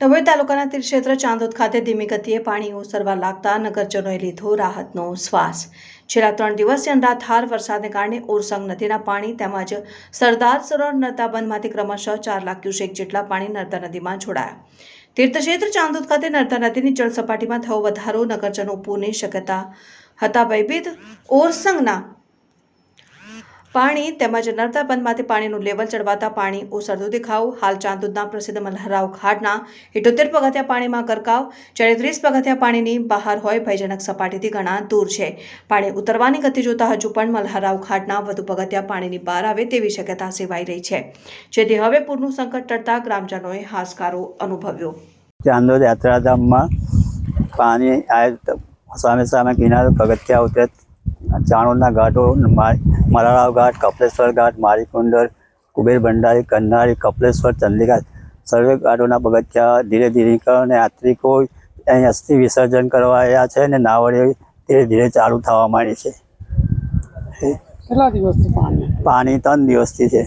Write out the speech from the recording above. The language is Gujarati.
ડભોઈ તાલુકાના તીરક્ષેત્ર ચાંદોદ ખાતે ધીમી ગતિએ પાણી ઓસરવા લાગતા નગરજનોએ લીધો રાહતનો શ્વાસ. છેલ્લા ત્રણ દિવસ અનરાધાર વરસાદને કારણે ઓરસંગ નદીના પાણી તેમજ સરદાર સરોવર નર્મદાબંધમાંથી ક્રમશઃ ચાર લાખ ક્યુસેક જેટલા પાણી નર્મદા નદીમાં છોડાયા તીર્થક્ષેત્ર ચાંદોદ ખાતે નર્મદા નદીની જળસપાટીમાં થયો વધારો નગરજનો પૂરની શક્યતા હતા. ભયભીત ઓરસંગના પાણી તેમજ નર્મદા બંધમાંથી પાણીનું લેવલ ચડવાતા પાણી ઓસરતું દેખાવ હાલ ચાંદોદના પ્રસિદ્ધ મલ્હારાવ ઘાટના ઇઠોતેર પગથિયા પાણીમાં ગરકાવ. જ્યારે ત્રીસ પગથિયા પાણીની બહાર હોય ભયજનક સપાટીથી ઘણા દૂર છે. પાણી ઉતરવાની ગતિ જોતા હજુ પણ મલ્હારાવ ઘાટના વધુ પગથિયા પાણીની બહાર આવે તેવી શક્યતા સેવાઈ રહી છે. જેથી હવે પૂરનું સંકટ ટળતા ગ્રામજનોએ હાશકારો અનુભવ્યો. ચાંદોદ યાત્રાધામમાં પાણી સામે સામે કિનારે પગથિયા ઉતરે. ચાણોદના ઘાટો મલાળાવ ઘાટ કપલેશ્વર ઘાટ મારીકુંડર કુબેર ભંડારી કન્નારી કપલેશ્વર ચંદીઘાટ સર્વે ઘાટોના પગથિયા ધીરે ધીરે અને યાત્રિકો અહીં અસ્થિ વિસર્જન કરવા આવ્યા છે અને નાવડીઓ ધીરે ધીરે ચાલુ થવા માંડી છે. કેટલા દિવસથી પાણી? પાણી ત્રણ દિવસથી છે.